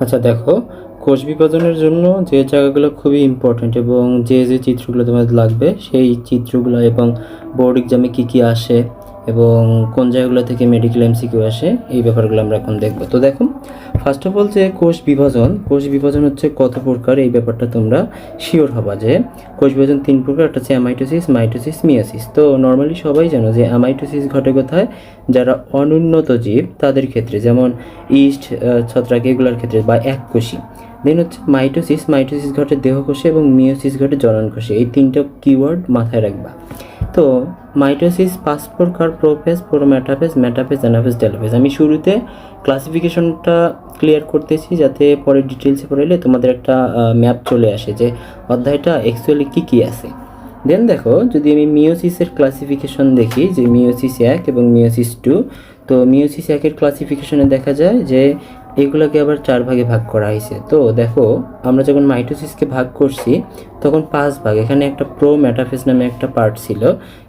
আচ্ছা দেখো, কোষ বিভাজনের জন্য যে জায়গাগুলো খুবই ইম্পর্ট্যান্ট এবং যে যে চিত্রগুলো তোমাদের লাগবে, সেই চিত্রগুলো এবং বোর্ড এক্সামে কী কী আসে এবং কোন জায়গাগুলো থেকে মেডিকেল এমসিকিউ আসে, এই ব্যাপারগুলো আমরা এখন দেখব। তো দেখো ফার্স্ট অফ অল যে কোষ বিভাজন কোষ বিভাজন হচ্ছে কত প্রকার, এই ব্যাপারটা তোমরা শিওর হবা যে কোষ বিভাজন তিন প্রকার, একটা হচ্ছে অ্যামাইটোসিস মাইটোসিস মিয়াসিস তো নর্মালি সবাই জানো যে অ্যামাইটোসিস ঘটে কোথায়? যারা অনুন্নত জীব, তাদের ক্ষেত্রে, যেমন ইস্ট ছত্রাক, এগুলোর ক্ষেত্রে, বা এককোষী দেন হচ্ছে মাইটোসিস মাইটোসিস ঘটে দেহকোষে এবং মিওসিস ঘটে জননকোষে এই তিনটা কিওয়ার্ড মাথায় রাখবা। তো মাইটোসিস পাঁচ প্রকার prophase prometaphase metaphase anaphase telophase আমি শুরুতে ক্লাসিফিকেশনটা ক্লিয়ার করতেছি যাতে পরে ডিটেলসে পড়াইলে তোমাদের একটা ম্যাপ চলে আসে যে অধ্যায়টা অ্যাকচুয়ালি কী কী আছে। দেন দেখো, যদি আমি মিওসিসের ক্লাসিফিকেশন দেখি, যে মিওসিস এক এবং মিওসিস টু তো মিওসিস একের ক্লাসিফিকেশনে দেখা যায় যে এগুলোকে আবার চার ভাগে ভাগ করা হয়েছে। তো দেখো, আমরা যখন মাইটোসিসকে ভাগ করছি, তখন পাঁচ ভাগ, এখানে একটা প্রো ম্যাটাফেস নামে একটা পার্ট ছিল।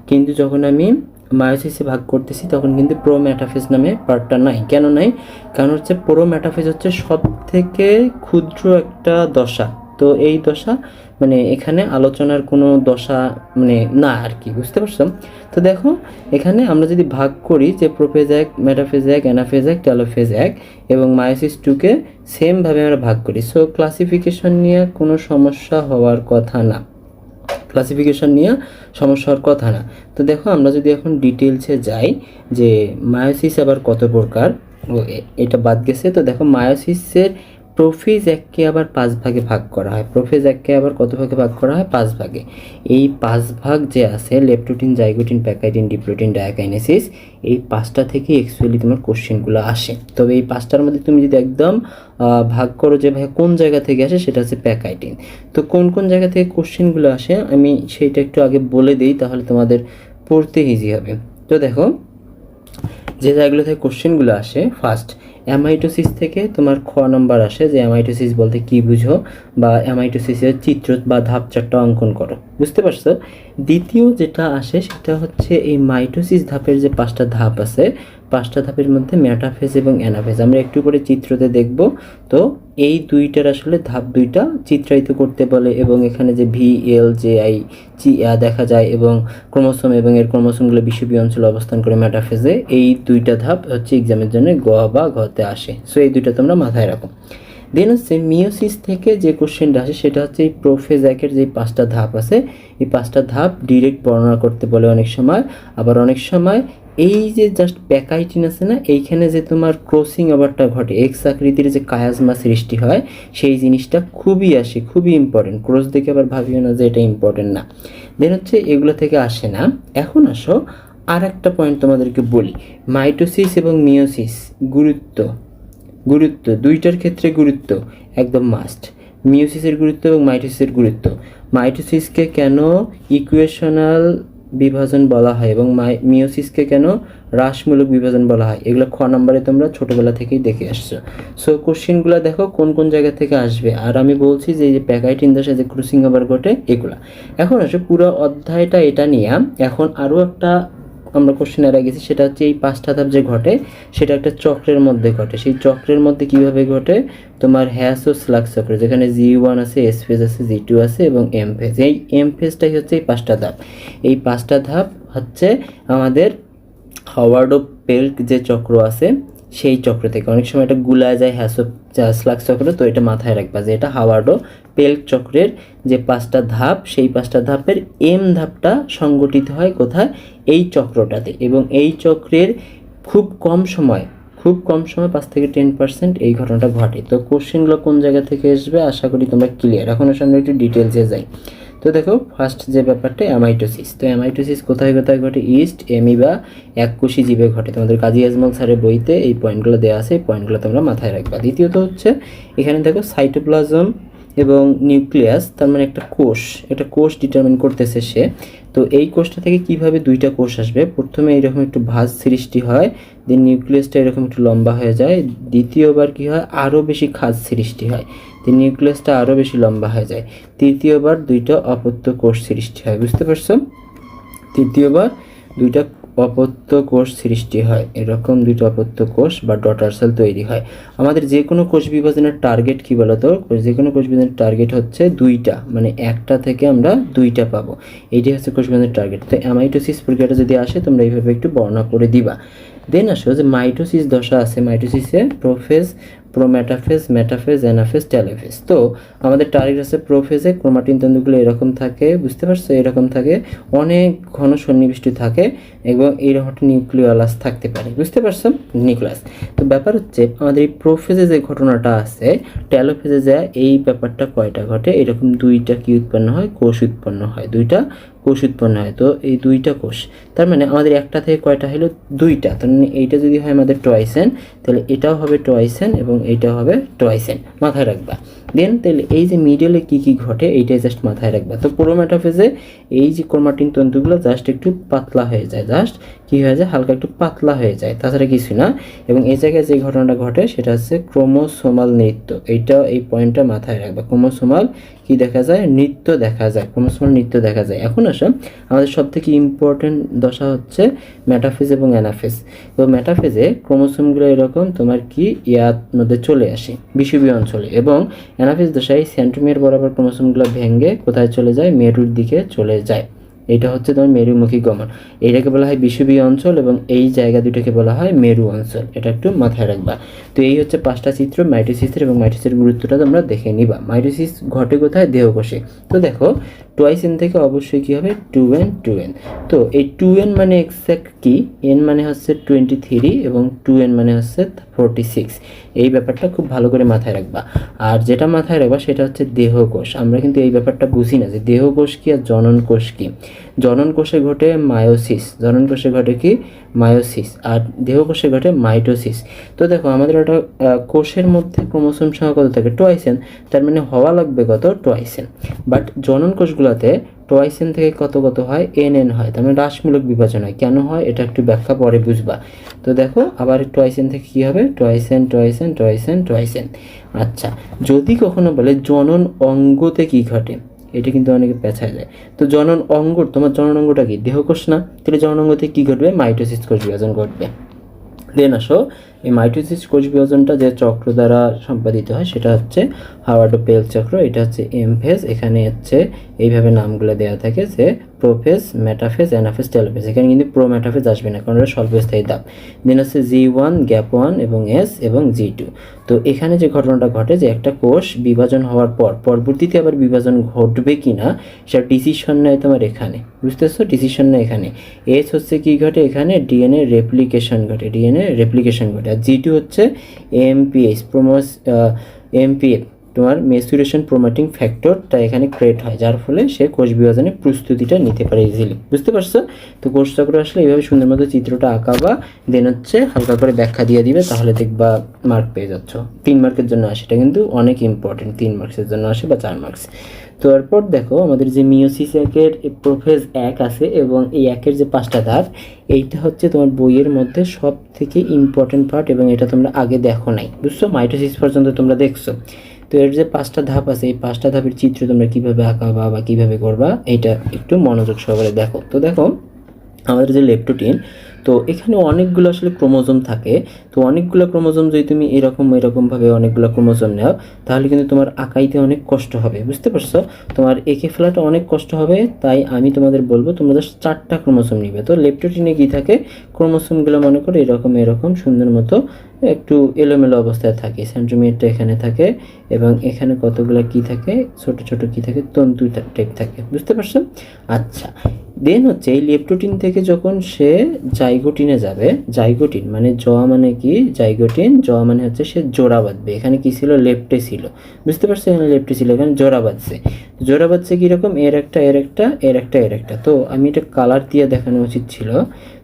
কিন্তু যখন আমি মায়োসিসে ভাগ করতেছি, তখন কিন্তু প্রো ম্যাটাফেস নামে পার্টটা নাই। কেন নাই? কারণ হচ্ছে প্রো ম্যাটাফেস হচ্ছে সব থেকে ক্ষুদ্র একটা দশা। তো এই দশা মানে এখানে আলোচনার কোনো দশা মানে না আর কি, বুঝতে পারছ? তো দেখো, এখানে আমরা যদি ভাগ করি যে প্রোফেজ এক মেটাফেজ এক অ্যানাফেজ এক টেলোফেজ এক এবং মায়োসিস টুকে সেমভাবে আমরা ভাগ করি। সো ক্লাসিফিকেশন নিয়ে কোনো সমস্যা হওয়ার কথা না। ক্লাসিফিকেশন নিয়ে সমস্যা হওয়ার কথা না। তো দেখো, আমরা যদি এখন ডিটেলসে যাই যে মায়োসিস আবার কত প্রকার, ও এটা বাদ গেছে। তো দেখো, মায়োসিসের প্রোফেজ এককে আবার পাঁচ ভাগে ভাগ করা হয়। প্রোফেজ এককে আবার কত ভাগে ভাগ করা হয়? পাঁচ ভাগে। এই পাঁচ ভাগ যে আছে leptotene zygotene pachytene diplotene diakinesis এই পাঁচটা থেকে অ্যাকচুয়ালি তোমার কোশ্চেনগুলো আসে। তবে এই পাঁচটার মধ্যে তুমি যদি একদম ভাগ করো যে ভাই কোন জায়গা থেকে আসে, সেটা হচ্ছে প্যাকাইটিন তো কোন কোন জায়গা থেকে কোশ্চেনগুলো আসে, আমি সেইটা একটু আগে বলে দিই, তাহলে তোমাদের পড়তে ইজি হবে। তো দেখো, যে জায়গাগুলো থেকে কোশ্চেনগুলো আসে ফার্স্ট অ্যামাইটোসিস থেকে তোমার খ নম্বর আসে যে অ্যামাইটোসিস বলতে কি বুঝো বা অ্যামাইটোসিসের চিত্র বা ধাপ চারটা অঙ্কন করো। বুঝতে পারছ? দ্বিতীয় যেটা আসে সেটা হচ্ছে এই মাইটোসিস ধাপের যে পাঁচটা ধাপ আছে পাঁচটা ধাপের মধ্যে ম্যাটাফেজ এবং অ্যানাফেজ। আমরা একটু করে চিত্রতে দেখব। তো এই দুইটার আসলে ধাপ দুইটা চিত্রায়িত করতে বলে এবং এখানে যে ভি, এল, জে, আই চি দেখা যায় এবং ক্রোমোসোম এবং এর ক্রোমোসোমগুলো বিষুবীয় অঞ্চলে অবস্থান করে ম্যাটাফেজে এই দুইটা ধাপ হচ্ছে এক্সামের জন্য গ বা ঘতে আসে। সো এই দুইটা তোমরা মাথায় রাখো। দেন হচ্ছে মিওসিস থেকে যে কোশ্চেনটা আসে, সেটা হচ্ছে এই প্রোফেজ একের যে পাঁচটা ধাপ আছে, এই পাঁচটা ধাপ ডিরেক্ট বর্ণনা করতে বলে অনেক সময়। আবার অনেক সময় এই যে জাস্ট প্যাকাইটিন আছে না, এইখানে যে তোমার ক্রসিং ওভারটা ঘটে এক্স আকৃতির যে কায়াজমা সৃষ্টি হয়, সেই জিনিসটা খুবই আসে, খুবই ইম্পর্টেন্ট ক্রস দেখে আবার ভাবিও না যে এটা ইম্পর্টেন্ট না। দেন হচ্ছে এগুলো থেকে আসে না। এখন আসো আর একটা পয়েন্ট তোমাদেরকে বলি। মাইটোসিস এবং মিওসিস গুরুত্ব। গুরুত্ব, দুইটার ক্ষেত্রে গুরুত্ব, একদম মাস্ট মিওসিসের গুরুত্ব এবং মাইটোসিসের গুরুত্ব। মাইটোসিসকে কেন ইকুয়েশনাল বিভাজন বলা হয় এবং মিওসিসকে কেন হ্রাসমূলক বিভাজন বলা হয়? এগুলো খ নম্বরে তোমরা ছোটবেলা থেকেই দেখে আসছো। সো কোশ্চেনগুলো দেখো কোন কোন জায়গা থেকে আসবে। আর আমি বলছি যে যে প্যাকাইটিন দশা, যে ক্রুসিং ওভার ঘটে, এগুলা। এখন আসে পুরো অধ্যায়টা এটা নিয়ে, এখন আরও একটা আমরা কোশ্চেন লাগিয়েছি সেটা হচ্ছে এই পাঁচটা ধাপ যে ঘটে, সেটা একটা চক্রের মধ্যে ঘটে। সেই চক্রের মধ্যে কীভাবে ঘটে? তোমার হ্যাস ও স্লাগ চক্র, যেখানে জি ওয়ান আছে এস ফেজ আছে জি টু আছে এবং এম ফেজ এই এম ফেজটাই হচ্ছে এই পাঁচটা ধাপ। এই পাঁচটা ধাপ হচ্ছে আমাদের হাওয়ার্ড ও পেল্ক যে চক্র আছে সেই চক্র থেকে। অনেক সময় এটা গুলায় যায়, হ্যাসো স্লাগ চক্র, তো এটা মাথায় রাখবা যে এটা হাওয়ার্ড পেল্ক চক্রের যে পাঁচটা ধাপ, সেই পাঁচটা ধাপের এম ধাপটা সংগঠিত হয় কোথায়? এই চক্রটাতে। এবং এই চক্রের খুব কম সময়, খুব কম সময়, পাঁচ থেকে টেন পার্সেন্ট এই ঘটনাটা ঘটে। তো কোশ্চেনগুলো কোন জায়গা থেকে আসবে? আশা করি তোমরা ক্লিয়ার। এখন সঙ্গে একটু ডিটেলসে যাই। তো দেখো ফার্স্ট যে ব্যাপারটা অ্যামাইটোসিস তো অ্যামাইটোসিস কোথায় কোথায় ঘটে? ইস্ট এমিবা এককোষী জীবে ঘটে। তোমাদের কাজী আজমল স্যারের বইতে এই পয়েন্টগুলো দেওয়া আছে। এই পয়েন্টগুলো তোমরা মাথায় রাখবা। দ্বিতীয়ত হচ্ছে, এখানে দেখো সাইটোপ্লাজম এবং নিউক্লিয়াস তার মানে একটা কোষ একটা কোষ ডিটারমিন করতেছে সে। তো এই কোষটা থেকে কীভাবে দুইটা কোষ আসবে? প্রথমে এরকম একটু ভাঁজ সৃষ্টি হয় দেন নিউক্লিয়াসটা এরকম একটু লম্বা হয়ে যায়। দ্বিতীয়বার কি হয়? আরও বেশি খাজ সৃষ্টি হয়। নিউক্লিয়াসটা আরও বেশি লম্বা হয়ে যায়। তৃতীয়বার দুইটা অপত্য কোষ সৃষ্টি হয়, বুঝতে পারছ? তৃতীয়বার দুইটা অপত্য কোষ সৃষ্টি হয়, এরকম দুটো অপত্য কোষ বা ডটার সেল তৈরি হয়। আমাদের যে কোনো কোষ বিভাজনের টার্গেট কি বলতো? যে কোনো কোষ বিভাজনের টার্গেট হচ্ছে দুইটা মানে একটা থেকে আমরা দুইটা পাবো। এইটাই হচ্ছে কোষ বিভাজনের টার্গেট। তো অ্যামাইটোসিস প্রক্রিয়াটা যদি আসে, তোমরা এইভাবে একটু বর্ণনা করে দিবা। দেন আসো যে মাইটোসিস দশা আছে, মাইটোসিসে prophase prometaphase metaphase anaphase telophase তো আমাদের টার্গেট আছে প্রোফেজে ক্রোমাটিন তন্তুগুলো এরকম থাকে, বুঝতে পারছ? এরকম থাকে, অনেক ঘন সন্নিবিষ্ট থাকে, এবং এইরকম একটা নিউক্লিয়ালাস থাকতে পারে, বুঝতে পারছ? নিউক্লিয়াস তো ব্যাপার হচ্ছে, আমাদের এই প্রোফেজে যে ঘটনাটা আছে টেলোফেজে যা, এই ব্যাপারটা কয়টা ঘটে? এরকম দুইটা কি উৎপন্ন হয়? কোষ উৎপন্ন হয়। দুইটা কোষ উৎপন্ন হয়। তো এই দুইটা কোষ, তার মানে আমাদের একটা থেকে কয়টা হলো দুইটা। তার মানে এইটা যদি হয় আমাদের টয়সেন তাহলে এটাও হবে টয়সেন এবং এইটাও হবে টয়সেন মাথায় রাখবা। দেন তাহলে এই যে মিডলে কি কি ঘটে, এইটাই জাস্ট মাথায় রাখবা। তো প্রোমেটাফেজে এই যে ক্রোমাটিন তন্তুগুলো জাস্ট একটু পাতলা হয়ে যায় জাস্ট কি হয়ে যায়? হালকা একটু পাতলা হয়ে যায়। তাছাড়া কিছু না। এবং এই জায়গায় যে ঘটনাটা ঘটে, সেটা হচ্ছে ক্রোমোসোমাল নৃত্য। এইটা এই পয়েন্টটা মাথায় রাখবে। ক্রোমোসোমাল কি দেখা যায়? নৃত্য দেখা যায়। ক্রোমোসোমাল নৃত্য দেখা যায়। এখন আসো, আমাদের সব থেকে ইম্পর্টেন্ট দশা হচ্ছে ম্যাটাফেজ এবং অ্যানাফেজ তো ম্যাটাফেজে ক্রোমোসোমগুলো এরকম, তোমার কি? ইয়ার মধ্যে চলে আসে বিষুবীয় অঞ্চলে। এবং অ্যানাফেজ দশায় সেন্ট্রোমিয়ার বরাবর ক্রোমোসোমগুলো ভেঙে কোথায় চলে যায়? মেরুর দিকে চলে যায়। এটা হচ্ছে তোমার মেরুমুখী গমন। এটাকে বলা হয় বিষুবীয় অঞ্চল এবং এই জায়গা দুটোকে বলা হয় মেরু অঞ্চল। এটা একটু মাথায় রাখবা। তো এই হচ্ছে পাঁচটা চিত্র, মাইটোসিসের এবং মাইটোসিসের গুরুত্বটা তোমরা দেখে নিবা। মাইটোসিস ঘটে কোথায়? দেহকোষে। তো দেখো টোয়াইস এন থেকে অবশ্যই কী হবে? টু এন টু এন তো এই টু এন মানে এক্স্যাক্ট কি? এন মানে হচ্ছে টোয়েন্টি থ্রি এবং টু এন মানে হচ্ছে ফোরটি সিক্স এই ব্যাপারটা খুব ভালো করে মাথায় রাখবা। আর যেটা মাথায় রাখবা সেটা হচ্ছে দেহকোষ। আমরা কিন্তু এই ব্যাপারটা বুঝি না যে দেহকোষ কি আর জনন কোষ কি। জনন কোষে ঘটে মায়োসিস। জনন কোষে ঘটে কি? মায়োসিস। আর দেহকোষে ঘটে মাইটোসিস। তো দেখো আমাদের আহ, কোষের মধ্যে ক্রোমোসোম সংখ্যা কত? থাকে টোয়াইসেন। তার মানে হওয়া লাগবে কত? টোয়াইসেন। বাট জনন কোষগুলোতে টোয়াইসেন থেকে কত কত হয়? এন এন হয়। তার মানে হ্রাসমূলক বিভাজন হয়। কেন হয়? এটা একটু ব্যাখ্যা পরে বুঝবা। তো দেখো আবার টোয়াইসেন থেকে কী হবে? টোয়াইসেন টোয়াইসেন টোয়াইসেন টোয়াইসেন। আচ্ছা যদি কখনো বলে জনন অঙ্গতে কি ঘটে? এটা কিন্তু অনেকে পেছায় যায়। তো জনন অঙ্গ তোমার জনন অঙ্গটা কি? দেহকোষ না? তাহলে জনন অঙ্গতে কী ঘটবে? মাইটোসিস কোষ বিভাজন ঘটবে। দেন আসো, এই মাইটোসিস কোষ বিভাজনটা যে চক্র দ্বারা সম্পাদিত হয়, সেটা হচ্ছে হাওয়াডো পেল চক্র, এটা হচ্ছে এম ফেজ এখানে হচ্ছে এইভাবে নামগুলো দেওয়া থাকে যে প্রোফেজ মেটাফেজ অ্যানাফেজ টেলোফেজ এখানে কিন্তু প্রো মেটাফেজ আসবে না, কারণ এটা স্বল্পস্থায়ী দাপ দেন হচ্ছে জি ওয়ান গ্যাপ ওয়ান এবং এস এবং জি টু তো এখানে যে ঘটনাটা ঘটে, যে একটা কোষ বিভাজন হওয়ার পর, পরবর্তীতে আবার বিভাজন ঘটবে কি না সেটা ডিসিশন নেয় তোমার এখানে। বুঝতেছো? ডিসিশন নেয় এখানে। এস হচ্ছে কি ঘটে এখানে? ডিএনএ রেপ্লিকেশন ঘটে ডিএনএ রেপ্লিকেশন ঘটে। আর জি টু হচ্ছে এমপিএস প্রোমোস এমপিএফ তোমার মেসুরেশন প্রোমোটিং ফ্যাক্টরটা এখানে ক্রিয়েট হয়। যার ফলে সে কোষ বিভাজনের প্রস্তুতিটা নিতে পারে ইজিলি বুঝতে পারছ? তো কোষ চক্র আসলে এইভাবে সুন্দর মতো চিত্রটা আঁকা বা দেন হচ্ছে হালকা করে ব্যাখ্যা দিয়ে দিবে, তাহলে দেখবা মার্ক পেয়ে যাচ্ছ। তিন মার্কের জন্য আসে। এটা কিন্তু অনেক ইম্পর্টেন্ট তিন মার্কসের জন্য আসে বা চার মার্কস তো এরপর দেখো, আমাদের যে মিওসিস একের প্রোফেজ এক আছে এবং এই একের যে পাঁচটা ধাপ, এইটা হচ্ছে তোমার বইয়ের মধ্যে সব থেকে ইম্পর্টেন্ট পার্ট এবং এটা তোমরা আগে দেখো নাই। বুঝছ? মাইটোসিস পর্যন্ত তোমরা দেখছ। তো এর যে পাঁচটা ধাপ আছে, এই পাঁচটা ধাপের চিত্র তোমরা কীভাবে আঁকাবা বা কীভাবে করবা এটা একটু মনোযোগ সহকারে দেখো। তো দেখো আমাদের যে লেপটোটিন তো এখানে অনেকগুলো আসলে ক্রোমোজোম থাকে। তো অনেকগুলো ক্রোমোজোম যদি তুমি এরকম, এরকমভাবে অনেকগুলো ক্রোমোজোম নাও, তাহলে কিন্তু তোমার আঁকাইতে অনেক কষ্ট হবে। বুঝতে পারছ? তোমার এঁকে ফেলাটা অনেক কষ্ট হবে, তাই আমি তোমাদের বলব তোমরা জাস্ট চারটা ক্রোমোজোম নিবে। তো লেপটোটিনে কী থাকে? ক্রোমোজোমগুলো মনে করো এরকম এরকম, সুন্দর মতো একটু এলোমেলো অবস্থায় থাকে। সেন্টিমিটারটা এখানে থাকে এবং এখানে কতগুলো কি থাকে? ছোট ছোট কি থাকে? তন্তু টাইপ থাকে। বুঝতে পারছ? আচ্ছা দেন হচ্ছে এই লেপটোটিন থেকে যখন সে জাইগোটিনে যাবে জাইগোটিন মানে জ মানে কি? জাইগোটিন জ মানে হচ্ছে সে জোড়া বাঁধবে। এখানে কি ছিল? লেফটে ছিল। বুঝতে পারছ এখানে লেফটে ছিল, এখানে জোড়া বাঁধছে। জোড়া বাঁধছে কীরকম? এর একটা এর একটা এর একটা এর একটা। তো আমি এটা কালার দিয়ে দেখানো উচিত ছিল।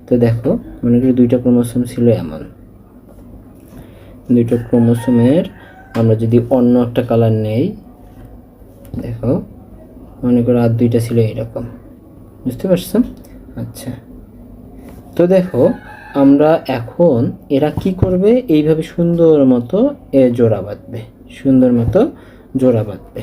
তো দেখো, মনে করি দুইটা ক্রোমোসোম ছিল এমন। দুইটা ক্রোমোসোমের আমরা যদি অন্য একটা কালার নেই, দেখো, মনে করো আর দুইটা ছিল এরকম। বুঝতে পারছ আচ্ছা। তো দেখো, আমরা এখন এরা কি করবে? এইভাবে সুন্দর মতো এ জোড়া বাঁধবে। সুন্দর মতো জোড়া বাঁধবে।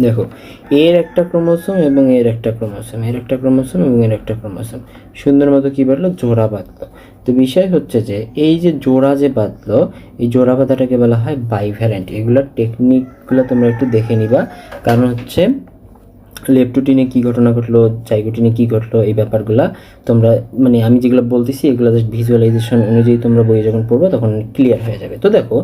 দেখো, এর একটা ক্রোমোসোম এবং এর একটা ক্রোমোসোম, এর একটা ক্রোমোসোম এবং এর একটা ক্রোমোসোম। সুন্দর মতো কী বাড়লো জোড়া বাঁধলো। তো বিষয় হচ্ছে যে, এই যে জোড়া যে বাঁধলো, এই জোড়া বাঁধাটাকে বলা হয় বাইভ্যালেন্ট এগুলোর টেকনিকগুলো তোমরা একটু দেখে নিবা। কারণ হচ্ছে লেপটোটিনে কী ঘটনা ঘটলো জাইগোটিনে কী ঘটলো, এই ব্যাপারগুলা তোমরা মানে আমি যেগুলো বলতেছি, এগুলো জাস্ট ভিজুয়ালাইজেশন অনুযায়ী তোমরা বইয়ে যখন পড়বে তখন ক্লিয়ার হয়ে যাবে। তো দেখো,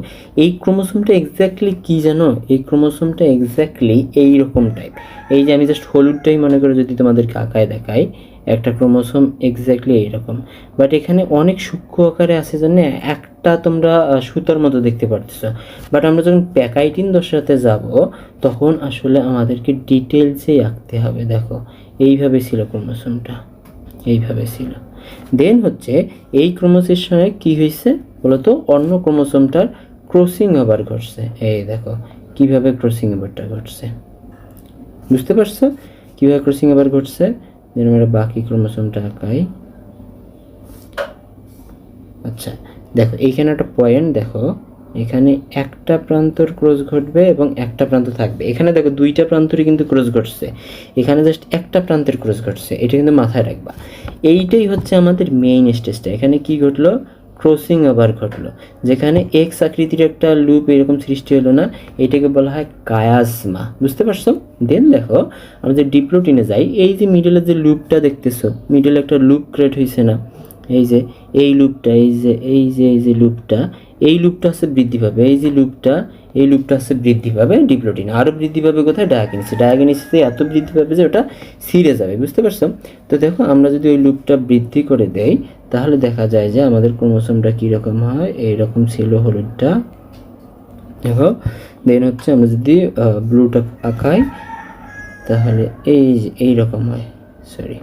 এই ক্রোমোসোমটা এক্স্যাক্টলি কী জানো? এই ক্রোমোসোমটা এক্স্যাক্টলি এই রকম টাইপ এই যে আমি জাস্ট হলুদটাই মনে করে যদি তোমাদেরকে আঁকায় দেখাই একটা ক্রোমোসোম এক্স্যাক্টলি এইরকম। বাট এখানে অনেক সূক্ষ্ম আকারে আছে জন্য একটা তোমরা সুতার মতো দেখতে পারতেছ। বাট আমরা যখন প্যাকাইটিন দশাতে যাব, তখন আসলে আমাদেরকে ডিটেলসেই আঁকতে হবে। দেখো, এইভাবে ছিল ক্রোমোসোমটা, এইভাবে ছিল। দেন হচ্ছে, এই ক্রোমোসের সঙ্গে কি হয়েছে বলতো? অন্য ক্রোমোসোমটার ক্রসিং ওভার ঘটছে। এই দেখো, কীভাবে ক্রসিং ওভারটা ঘটছে? বুঝতে পারছ? কীভাবে ক্রসিং ওভার ঘটছে? দেন আমরা বাকি ক্রোমোসোমটা আঁকাই। আচ্ছা দেখো, এইখানে একটা পয়েন্ট দেখো, এখানে একটা প্রান্তর ক্রস ঘটবে এবং একটা প্রান্ত থাকবে। এখানে দেখো, দুইটা প্রান্তরই কিন্তু ক্রস ঘটছে। এখানে জাস্ট একটা প্রান্তের ক্রস ঘটছে, এটা কিন্তু মাথায় রাখবা। এইটাই হচ্ছে আমাদের মেইন স্টেজটা এখানে কি ঘটলো? ক্রসিং ওভার ঘটলো, যেখানে এক্স আকৃতির একটা লুপ এরকম সৃষ্টি হলো না, এটাকে বলা হয় কায়াসমা বুঝতে পারছ? দেন দেখো, আমরা যে ডিপ্লোটিনে যাই, এই যে মিডলের যে লুপটা দেখতেছো মিডলে একটা লুপ ক্রিয়েট হয়েছে না, এই যে, এই লুপটা এই যে এই যে এই যে লুপটা এই লুপটা হচ্ছে বৃদ্ধি পাবে, এই যে লুপটা এই লুপটা হচ্ছে বৃদ্ধি পাবে ডিপ্লোটিন আরও বৃদ্ধি পাবে কোথায়? ডায়াগনিসে ডায়াগনিসে এত বৃদ্ধি পাবে যে ওটা সিরে যাবে, বুঝতে পারছ? তো দেখো, আমরা যদি ওই লুপটা বৃদ্ধি করে দেই, তাহলে দেখা যায় যে আমাদের ক্রোমোসোমটা কীরকম হয়? এইরকম ছিল হলুদটা। দেখো দেন হচ্ছে আমরা যদি ব্লুটা আঁকাই, তাহলে এই যে এইরকম হয়। সরি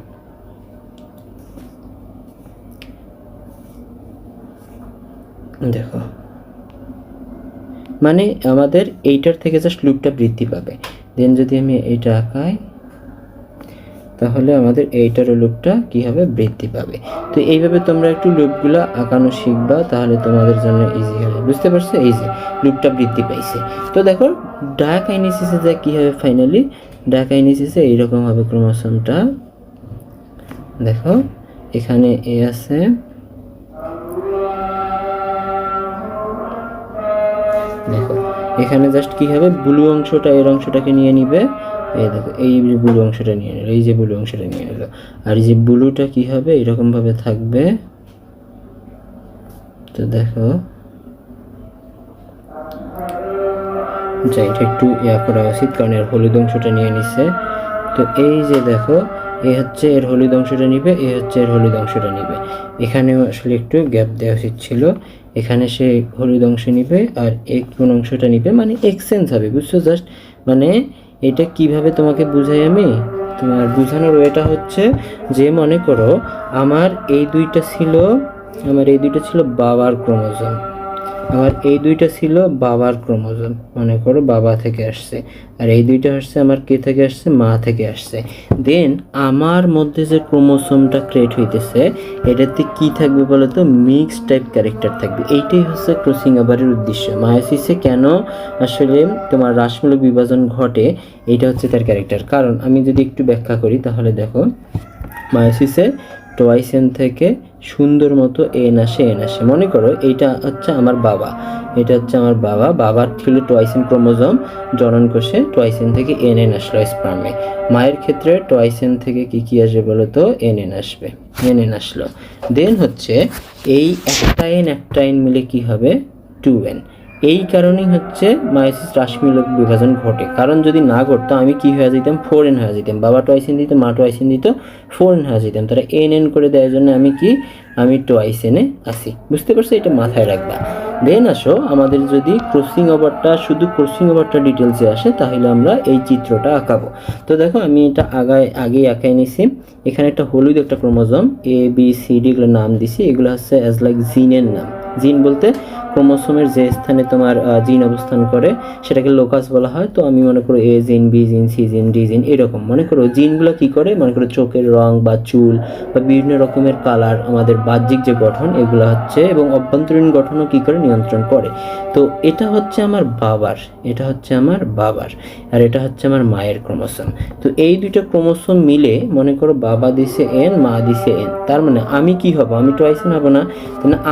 দেখো মানে আমাদের এইটার থেকে জাস্ট লুপটা বৃদ্ধি পাবে। দেন যদি আমি এইটা আঁকাই, তাহলে আমাদের এইটারও লুপটা কি হবে? বৃদ্ধি পাবে। তো এইভাবে তোমরা একটু লুপগুলো আঁকানো শিখবা, তাহলে তোমাদের জন্য ইজি হবে। বুঝতে পারছ? এই যে লুপটা বৃদ্ধি পাইছে। তো দেখো ডায়াকাইনিসিসে যা কী হবে ফাইনালি ডায়াকাইনিসিসে এইরকম হবে ক্রোমোসোমটা দেখো, এখানে এ আছে। দেখো, এখানে জাস্ট কি হবে? ব্লু অংশটা, এর অংশটাকে নিয়ে নিবে। এই দেখো, এই ব্লু অংশটা নিয়ে নিল, এই যে ব্লু অংশটা নিয়ে নিল। আর এই যে ব্লুটা কি হবে? এরকম ভাবে থাকবে। তো দেখো, যাই এটা একটু ইয়া করা উচিত, কারণ এর হলুদ অংশটা নিয়ে নিছে। তো এই যে দেখো এ হচ্ছে এর হলুদ অংশটা নিবে, এ হচ্ছে এর হলুদ অংশটা নিবে। এখানে আসলে একটু গ্যাপ দেওয়া উচিত ছিল। এখানে সে হলুদ অংশ নিবে আর এই কোন অংশটা নিবে মানে এক্সচেঞ্জ হবে, বুঝছ? জাস্ট মানে এটা কীভাবে তোমাকে বুঝাই আমি? তোমার বোঝানোর ওয়েটা হচ্ছে যে মনে করো, আমার এই দুইটা ছিল, আমার এই দুইটা ছিল বাবার ক্রোমোজোম। আমার এই দুইটা ছিল বাবার ক্রোমোজোম, মনে করো বাবা থেকে আসছে। আর এই দুইটা আসছে আমার কে থেকে আসছে? মা থেকে আসছে। দেন আমার মধ্যে যে ক্রোমোসোমটা ক্রিয়েট হইতেছে, এটাতে কি থাকবে বলো তো মিক্স টাইপ ক্যারেক্টার থাকবে। এইটাই হচ্ছে ক্রসিং ওভারের উদ্দেশ্য। মায়াসিসে কেন আসলে তোমার রাসমূলক বিভাজন ঘটে এটা হচ্ছে তার ক্যারেক্টার কারণ আমি যদি একটু ব্যাখ্যা করি, তাহলে দেখো, মায়োসিসে টোয়াইসেন থেকে সুন্দর মতো এন আসে এন আসে। মনে করো এইটা হচ্ছে আমার বাবা। এটা হচ্ছে আমার বাবা। বাবার ছিল টোয়াইসেন ক্রোমোজোম, জনন কোষে টোয়াইসেন থেকে এন এন আসলো স্পার্মে মায়ের ক্ষেত্রে টোয়াইসেন থেকে কি কি আসবে বলো তো এন এন আসবে। এন এন আসলো। দেন হচ্ছে এই একটা এন একটা এন মিলে কি হবে? Two N. এই কারণেই হচ্ছে মায়োসিস রাশমিলক বিভাজন ঘটে। কারণ যদি না ঘটতো, আমি কি হয়ে যেতাম? ফোর এন হয়ে যেতাম। বাবা টোয়াইসেন দিত, মা টোয়াইসেন দিত ফোর এন হয়ে যেতাম। তারা এন এন করে দেওয়ার জন্য আমি কি? আমি টোয়াইস এনে আসি বুঝতে পারছ? এটা মাথায় রাখবা। দেন আসো, আমাদের যদি ক্রসিং ওভারটা শুধু ক্রসিং ওভারটা ডিটেলসে আসে, তাহলে আমরা এই চিত্রটা আঁকাবো। তো দেখো, আমি এটা আগায় আগে আঁকাই নিছি। এখানে একটা হলুদ একটা chromosome A B C D এগুলো নাম দিছি। এগুলো হচ্ছে অ্যাজ লাইক জিনের নাম। জিন বলতে ক্রোমোসোমের যে স্থানে তোমার জিন অবস্থান করে, সেটাকে লোকাস বলা হয়। তো আমি মনে করো এ জিন, বি জিন, সি জিন, ডি জিন, এরকম। মনে করো জিনগুলো কি করে? মনে করো চোখের রং বা চুল বা বিভিন্ন রকমের কালার আমাদের বাহ্যিক যে গঠন, এগুলো হচ্ছে, এবং অভ্যন্তরীণ গঠনও কি করে? নিয়ন্ত্রণ করে। তো এটা হচ্ছে আমার বাবার, এটা হচ্ছে আমার বাবার, আর এটা হচ্ছে আমার মায়ের ক্রোমোসোম। তো এই দুইটা ক্রোমোসোম মিলে মনে করো বাবা দিছে এন, মা দিছে এন। তার মানে আমি কি হব? আমি টয়েসন হব না।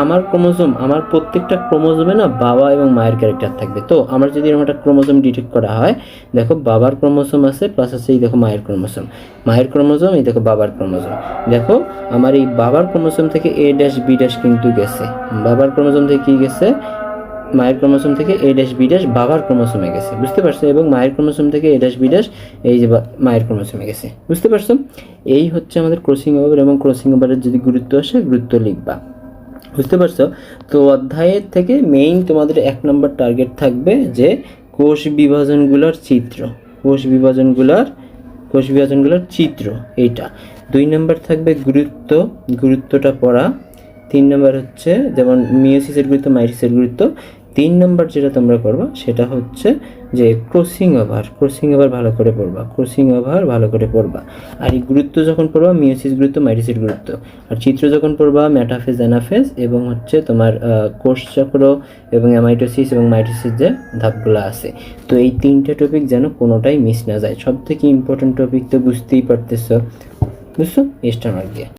আমার ক্রোমোসোম, আমার প্রত্যেকটা ক্রোমোসোমে না বাবা এবং মায়ের ক্যারেক্টার থাকবে। তো আমার যদি এরকম একটা ক্রোমোজোম ডিটেক্ট করা হয়, দেখো বাবার ক্রোমোসোম আছে প্লাস আছে এই দেখো মায়ের ক্রোমোসোম মায়ের ক্রোমোসোম এই দেখো বাবার ক্রোমোসোম দেখো, আমার এই বাবার ক্রোমোসোম থেকে এ ড্যাশ বি ড্যাশ কিন্তু গেছে। বাবার ক্রোমোসোম থেকে কি গেছে? মায়ের ক্রোমোসোম থেকে এ ড্যাশ বি ড্যাশ বাবার ক্রোমোসোমে গেছে। বুঝতে পারছ? এবং মায়ের ক্রোমোসোম থেকে এ ড্যাশ বি ড্যাশ এই যে মায়ের ক্রোমোসোমে গেছে। বুঝতে পারছ? এই হচ্ছে আমাদের ক্রসিং ওভার এবং ক্রসিং ওভারের যদি গুরুত্ব আসে, গুরুত্ব লিখবা। বুঝতে পারছ? তো অধ্যায়ের থেকে মেইন তোমাদের এক নম্বর টার্গেট থাকবে যে কোষ বিভাজনগুলোর চিত্র। কোষ বিভাজনগুলোর কোষ বিভাজনগুলোর চিত্র এইটা। দুই নম্বর থাকবে গুরুত্ব, গুরুত্বটা পড়া। তিন নম্বর হচ্ছে যেমন মিওসিসের গুরুত্ব মাইসিসের গুরুত্ব। তিন নম্বর যেটা তোমরা করবা, সেটা হচ্ছে যে ক্রসিং ওভার ক্রসিং ওভার ভালো করে পড়বা ক্রসিং ওভার ভালো করে পড়বা। আর এই গুরুত্ব যখন পড়বা মিওসিস গুরুত্ব মাইটিসের গুরুত্ব। আর চিত্র যখন পড়বা মেটাফেজ অ্যানাফেজ এবং হচ্ছে তোমার কোষ চক্র এবং অ্যামাইটোসিস এবং মাইটোসিস যে ধাপগুলো আছে। তো এই তিনটে টপিক যেন কোনোটাই মিস না যায়। সব থেকে ইম্পর্টেন্ট টপিক তো বুঝতেই পারতেছ। বুঝছ? স্টার মার্ক দিয়ে